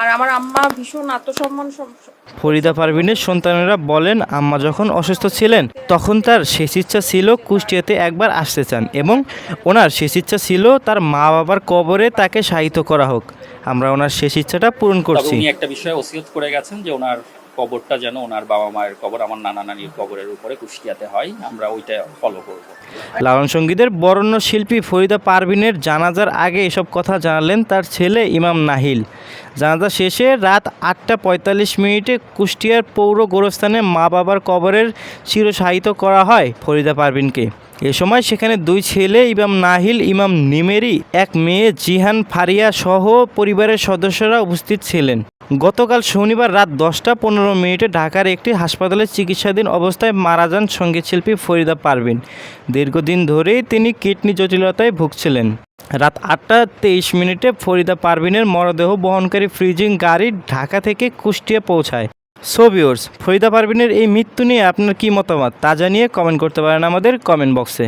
আর আমার আম্মা ভীষণ আত্মসম্মান ফরিদা পারভিনের সন্তানেরা বলেন আম্মা যখন অসুস্থ ছিলেন তখন তার শেষ ইচ্ছা ছিল কুষ্টিয়াতে একবার আসতে চান এবং ওনার শেষ ইচ্ছা ছিল তার মা বাবার কবরে তাকে সাহিত্য করা হোক। আমরা ওনার শেষ ইচ্ছাটা পূরণ করছি। একটা বিষয়ে ওসিয়ত করে গেছেন যে ওনার কবরটা যেন ওনার বাবা মায়ের কবর, আমার নানা নানির কবরের উপরে কুষ্টিয়াতে হয়, আমরা ওইটা ফলো করব। লালন সঙ্গীতের বরণ্য শিল্পী ফরিদা পারভিনের জানাজার আগে এসব কথা জানালেন তার ছেলে ইমাম নাহিল। জানাজা শেষে রাত আটটা পঁয়তাল্লিশ মিনিটে কুষ্টিয়ার পৌর গোরস্থানে মা বাবার কবরের চিরসাহিত করা হয় ফরিদা পারভিনকে। এ সময় সেখানে দুই ছেলে, ইমাম নাহিল, ইমাম নিমেরি, এক মেয়ে, জিহান ফারিয়া সহ পরিবারের সদস্যরা উপস্থিত ছিলেন। গতকাল শনিবার রাত দশটা পনেরো মিনিটে ঢাকার একটি হাসপাতালে চিকিৎসাধীন অবস্থায় মারা যান সঙ্গীতশিল্পী ফরিদা পারভিন। দীর্ঘদিন ধরেই তিনি কিডনি জটিলতায় ভুগছিলেন। রাত আটটা তেইশ মিনিটে ফরিদা পারভিনের মরদেহ বহনকারী ফ্রিজিং গাড়ি ঢাকা থেকে কুষ্টিয়া পৌঁছায়। সোভিওর্স ফরিদা পারভিনের এই মৃত্যু নিয়ে আপনার কী মতামত তা জানিয়ে কমেন্ট করতে পারেন আমাদের কমেন্ট বক্সে।